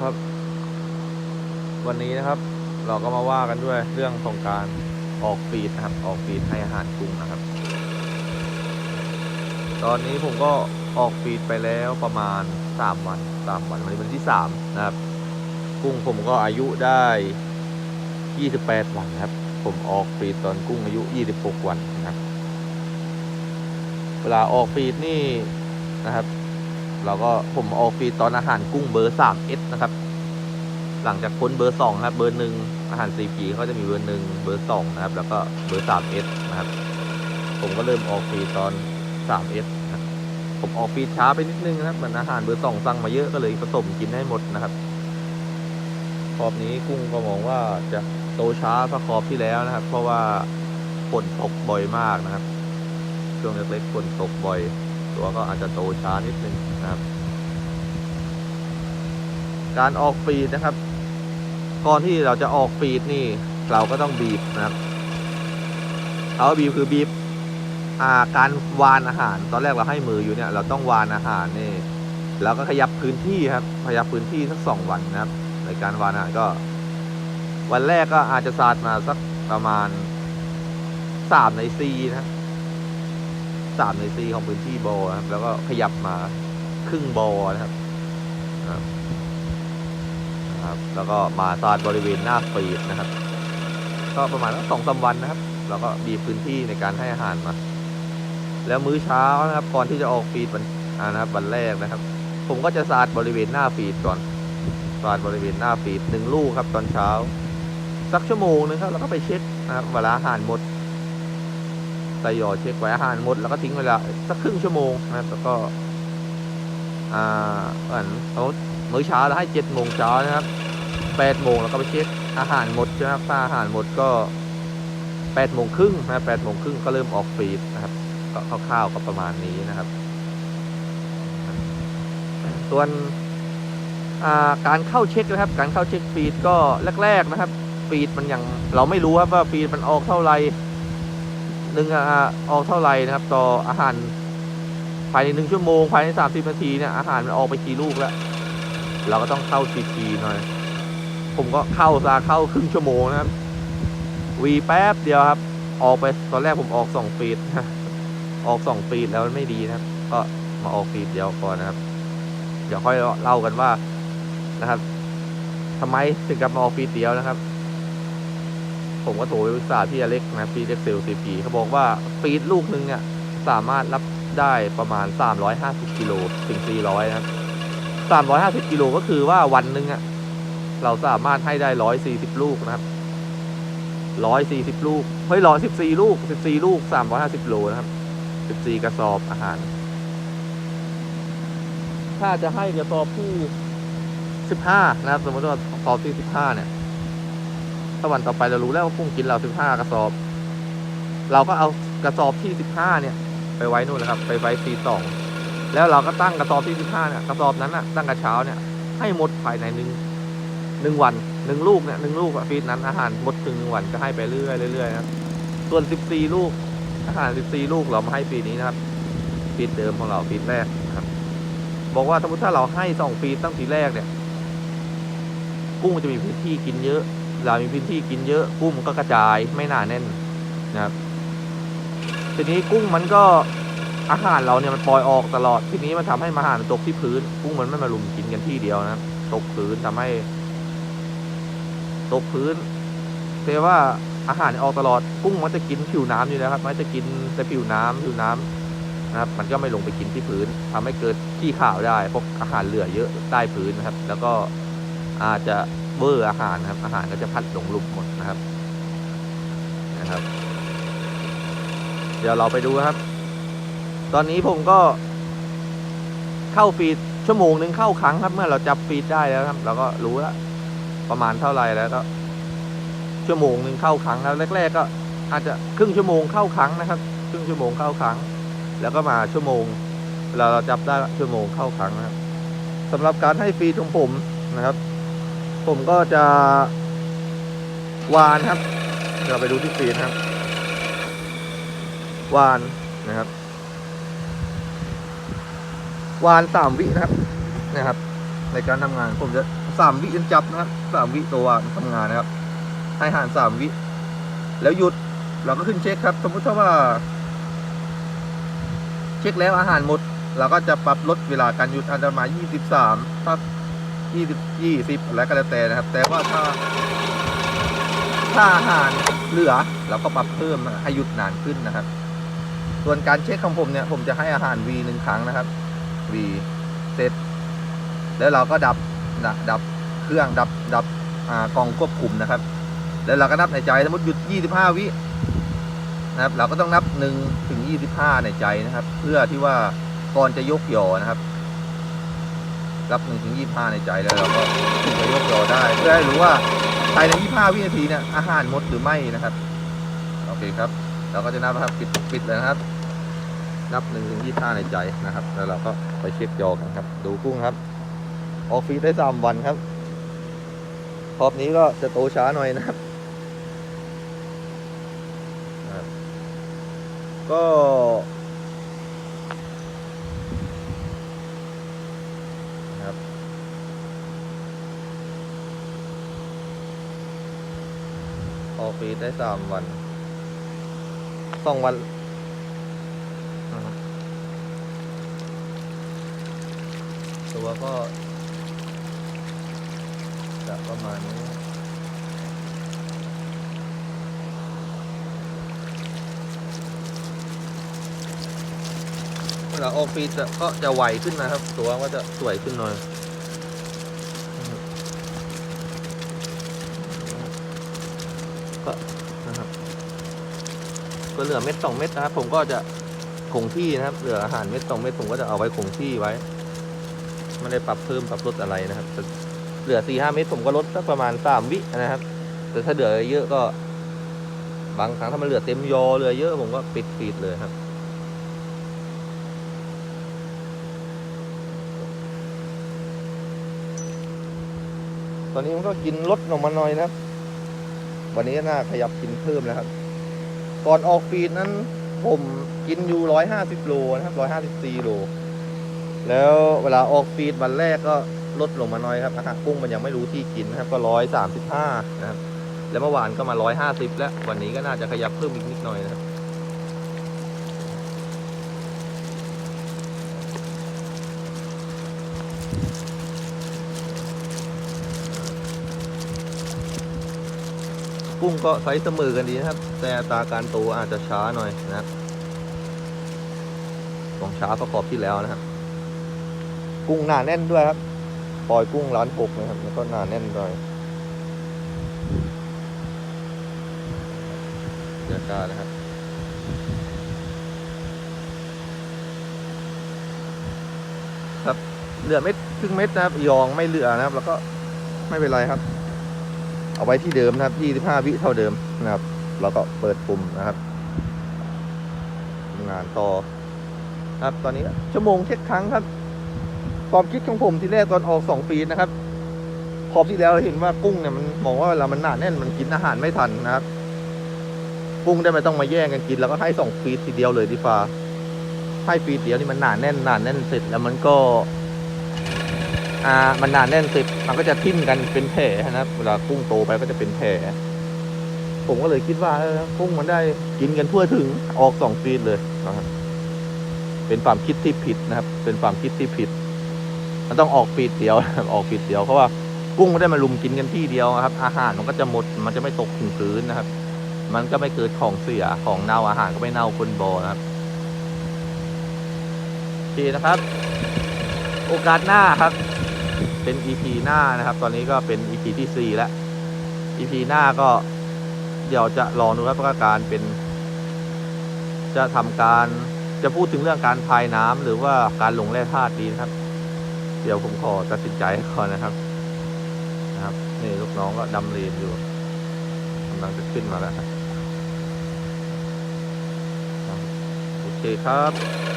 ครับ วันนี้นะครับ เราก็มาว่ากันด้วยเรื่องของการออกฟีดนะครับ ออกฟีดให้อาหารกุ้งนะครับ ตอนนี้ผมก็ออกฟีดไปแล้วประมาณสามวันสามวันวันนี้วันที่สามนะครับ กุ้งผมก็อายุได้ยี่สิบแปดวันครับ ผมออกฟีดตอนกุ้งอายุยี่สิบหกวันนะครับ เวลาออกฟีดนี่นะครับ เราก็ผมออกฟีดตอนอาหารกุ้งเบอร์สามเอสนะครับ หลังจากพ้นเบอร์สองครับ เบอร์หนึ่งอาหารซีพีเขาจะมีเบอร์หนึ่งเบอร์สองนะครับ แล้วก็เบอร์สามเอสนะครับ ผมก็เริ่มออกฟีดตอนสามเอสครับผมออกฟีดช้าไปนิดนึงนะครับเหมือนอาหารเบอร์สองสั่งมาเยอะก็เลยผสมกินให้หมดนะครับรอบนี้กุ้งก็มองว่าจะโตช้าพระครอบที่แล้วนะครับ เพราะว่าฝนตกบ่อยมากนะครับช่วงเล็กๆฝนตกบ่อย ตัวก็อาจจะโตช้านิดนึงนะครับ การออกฟีดนะครับ ก่อนที่เราจะออกฟีดนี่ เราก็ต้องบีบนะครับเอาบีบคือบีบอาการวานอาหาร ตอนแรกเราให้มืออยู่เนี่ย เราต้องวานอาหารนี่แล้วก็ขยับพื้นที่ครับ ขยับพื้นที่สักสองวันนะครับ ในการวานอาหารก็ วันแรกก็อาจจะสาดมาสักประมาณสามในสี่นะ สามในสี่ของพื้นที่บอนะครับ แล้วก็ขยับมาครึ่งบอนะครับนะครับนะครับ แล้วก็มาซาดบริเวณหน้าฟีดนะครับ ก็ประมาณสองสามวันนะครับ แล้วก็บีพื้นที่ในการให้อาหารมา แล้วมื้อเช้านะครับก่อนที่จะออกฟีดวันนะครับวันแรกนะครับ ผมก็จะสาดบริเวณหน้าฟีดก่อนสาดบริเวณหน้าฟีดหนึ่งลูกครับ ตอนเช้า สักชั่วโมงนึงครับแล้วก็ไปเช็คนะครับเวลาอาหารหมด ใส่หยอเช็คไว้อาหารหมดแล้วก็ทิ้งเวลาสักครึ่งชั่วโมงนะครับแล้วก็อ่าอันเขามื้อเช้าเราให้เจ็ดโมงเช้านะครับแปดโมงแล้วก็ไปเช็คอาหารหมดใช่ไหมครับถ้าอาหารหมดก็แปดโมงครึ่งนะแปดโมงครึ่งก็เริ่มออกฟีดนะครับก็คร่าวๆก็ประมาณนี้นะครับ ส่วนการเข้าเช็คนะครับ การเข้าเช็คฟีดก็แรก ๆนะครับ ฟีดมันยังเราไม่รู้ครับว่าฟีดมันออกเท่าไหร่ หนึ่งอะออกเท่าไหร่นะครับ ต่ออาหาร ภายในหนึ่งชั่วโมง ภายในสามสิบนาทีเนี่ยอาหารมันออกไปกี่ลูกแล้ว เราก็ต้องเข้าทีทีหน่อย ผมก็เข้าซาเข้าครึ่งชั่วโมงนะครับ วีแป๊บเดียวครับ ออกไปตอนแรกผมออกสองฟีดออกสองฟีดแล้วมันไม่ดีนะครับ ก็มาออกฟีดเดียวก่อนนะครับ เดี๋ยวค่อยเล่ากันว่านะครับทำไมถึงกลับมาออกฟีดเดียวนะครับ ผมก็โทรไปปรึกษาพี่อเล็กนะพี่เล็กเซลซีพีเขาบอกว่าฟีดลูกหนึ่งเนี่ยสามารถรับได้ประมาณ 350 กิโลถึง 400 นะครับ 350 กิโลก็คือว่าวันหนึ่งอะเราสามารถให้ได้ 140 ลูกนะครับ 140 ลูก เฮ้ย 114 ลูก 14 ลูก 350 โลนะครับ 14 กระสอบอาหาร ถ้าจะให้กระสอบที่ 15 นะครับ สมมติว่ากระสอบที่ 15 เนี่ย ถ้าวันต่อไปเรารู้แล้วว่ากุ้งกินเรา15กระสอบ เราก็เอากระสอบที่15เนี่ย ไปไว้นู่นนะครับ ไปไว้ซีสองแล้วเราก็ตั้งกระสอบที่15เนี่ยกระสอบนั้นน่ะตั้งกระเช้าเนี่ยให้หมดภายในหนึ่งหนึ่งวันหนึ่งลูกเนี่ยหนึ่งลูกอะฟีดนั้นอาหารหมดถึงหนึ่งวันก็ให้ไปเรื่อยๆเรื่อยนะครับส่วน14ลูกอาหาร14ลูกเรามาให้ปีนี้นะครับฟีดเดิมของเราฟีดแรกครับบอกว่าสมมติถ้าเราให้สองฟีดตั้งทีแรกเนี่ย กุ้งมันจะมีพื้นที่กินเยอะ เรามีพื้นที่กินเยอะกุ้งมันก็กระจายไม่หนาแน่นนะครับทีนี้กุ้งมันก็อาหารเราเนี่ยมันปล่อยออกตลอดทีนี้มันทำให้อาหารมันตกที่พื้น กุ้งมันไม่มาลุมกินกันที่เดียวนะตกพื้นทำให้ ตกพื้นแปลว่าอาหารออกตลอดกุ้งมันจะกินผิวน้ำอยู่แล้วครับ มันจะกินแต่ผิวน้ำผิวน้ำนะครับ มันก็ไม่ลงไปกินที่พื้นทำให้เกิดขี้ข่าวได้เพราะอาหารเหลือเยอะใต้พื้นนะครับ แล้วก็ อาจจะเวอร์อาหารนะครับ อาหารก็จะพัดหลงหลุมหมดนะครับนะครับ เดี๋ยวเราไปดูครับ ตอนนี้ผมก็เข้าฟีดชั่วโมงหนึ่งเข้าครั้งครับ เมื่อเราจับฟีดได้แล้วครับ เราก็รู้แล้วประมาณเท่าไหร่แล้วก็ ชั่วโมงหนึ่งเข้าครั้งแล้วแรก ๆ ก็ อาจจะครึ่งชั่วโมงเข้าครั้งนะครับ ครึ่งชั่วโมงเข้าครั้ง แล้วก็มาชั่วโมงเวลาเราจับได้ชั่วโมงเข้าครั้งนะครับสำหรับการให้ฟีดของผมนะครับ ผมก็จะวานครับ เราไปดูที่ฟีดครับ วานนะครับ วานสามวินะครับนะครับ ในการทำงานผมจะสามวิยันจับนะครับสามวิตัวทำงานนะครับ ให้หารสามวิ แล้วหยุดเราก็ขึ้นเช็คครับ สมมุติถ้าว่า เช็คแล้วอาหารหมด เราก็จะปรับลดเวลาการหยุดอันประมาณ23ถ้า 20 20แล้วก็แล้วแต่นะครับ แต่ว่าถ้าถ้าอาหารเหลือเราก็ปรับเพิ่มให้หยุดนานขึ้นนะครับ ส่วนการเช็คของผมเนี่ย ผมจะให้อาหาร V หนึ่งครั้งนะครับ V เสร็จ แล้วเราก็ดับนะดับเครื่องดับดับอ่ากองควบคุมนะครับ แล้วเราก็นับในใจสมมติหยุด 25 วินะครับ เราก็ต้องนับ1ถึง25 ในใจนะครับ เพื่อที่ว่าก่อนจะยกยอนะครับ รับ1ถึง25ในใจแล้วเราก็ถึงจะยกยอได้ เพื่อให้รู้ว่าภายใน 25 วินาทีเนี่ยอาหารหมดหรือไม่นะครับ โอเคครับ เราก็จะนับนะครับปิดปิดเลยนะครับ นับ1ถึง25ในใจนะครับ แล้วเราก็ไปเช็คยอกันครับ ดูกุ้งครับ ออกฟีดได้3วันครับรอบนี้ก็จะโตช้าหน่อยนะครับก็นะครับออก ฟีได้สามวันสองวันตัวก็จะประมาณนี้เวลาออกฟีดจะก็จะไวขึ้นนะครับ ตัวก็จะสวยขึ้นหน่อย ก็นะครับก็เหลือเม็ดสองเม็ดนะครับ ผมก็จะคงที่นะครับ เหลืออาหารเม็ดสองเม็ดผมก็จะเอาไว้คงที่ไว้ไม่ได้ปรับเพิ่มปรับลดอะไรนะครับแต่เหลือสี่ห้าเม็ดผมก็ลดสักประมาณสามวินะครับ แต่ถ้าเหลือเยอะก็ บางครั้งถ้ามันเหลือเต็มยอเหลือเยอะผมก็ปิดฟีดเลยครับตอนนี้มันก็กินลดลงมาหน่อยนะครับ วันนี้น่าขยับกินเพิ่มแล้วครับ ก่อนออกฟีดนั้นผมกินอยู่ร้อยห้าสิบโลนะครับร้อยห้าสิบสี่โล แล้วเวลาออกฟีดวันแรกก็ลดลงมาหน่อยครับอาหารกุ้งมันยังไม่รู้ที่กินนะครับ ก็ร้อยสามสิบห้านะครับ แล้วเมื่อวานก็มาร้อยห้าสิบแล้ว วันนี้ก็น่าจะขยับเพิ่มอีกนิดหน่อยนะครับ กุ้งก็ไซส์เสมอกันดีนะครับ แต่ตาการโตอาจจะช้าหน่อยนะครับของช้าประกอบที่แล้วนะครับ กุ้งหนาแน่นด้วยครับปล่อยกุ้งร้านหกนะครับแล้วก็หนาแน่นด้วยเดี๋ยวกานะครับครับเหลือเม็ดครึ่งเม็ดนะครับยองไม่เหลือนะครับ แล้วก็ไม่เป็นไรครับ เอาไว้ที่เดิมนะครับ 25 วิเท่าเดิมนะครับแล้วก็เปิดปุ่มนะครับงานต่อครับ ตอนนี้ชั่วโมงเช็คครั้งครับ ความคิดของผมที่แรกตอนออกสองฟีดนะครับพอบที่แล้วเราเห็นว่ากุ้งเนี่ยมันมองว่าเวลามันหนาแน่นมันกินอาหารไม่ทันนะครับ กุ้งได้ไม่ต้องมาแย่งกันกิน แล้วก็ให้สองฟีดทีเดียวเลยดีฟ้าให้ฟีดเดียวนี่มันหนาแน่นหนาแน่นเสร็จแล้วมันก็ อ่ามันนานแน่นสิมันก็จะทิ่มกันเป็นแผลนะครับเวลากุ้งโตไปก็จะเป็นแผลผมก็เลยคิดว่าเออกุ้งมันได้กินกันทั่วถึงออกสองฟีดเลยนะครับเป็นความคิดที่ผิดนะครับ เป็นความคิดที่ผิด มันต้องออกฟีดเดียวออกฟีดเดียวเพราะว่ากุ้งไม่ได้มาลุมกินกันที่เดียวครับ อาหารมันก็จะหมดมันจะไม่ตกถึงพื้นนะครับ มันก็ไม่เกิดของเสียของเน่าอาหารก็ไม่เน่าคนบอนะครับโอเคนะครับ โอกาสหน้าครับ เป็น EP หน้านะครับ ตอนนี้ก็เป็น EP ที่ 4 แล้ว EP หน้าก็เดี๋ยวจะลองดูครับว่าการเป็น จะทำการจะพูดถึงเรื่องการพายน้ำหรือว่าการลงแร่ธาตุดีนะครับ เดี๋ยวผมขอตัดสินใจก่อนนะครับนะครับ นี่ลูกน้องก็ดำเรียนอยู่กำลังจะขึ้นมาแล้วครับโอเคครับ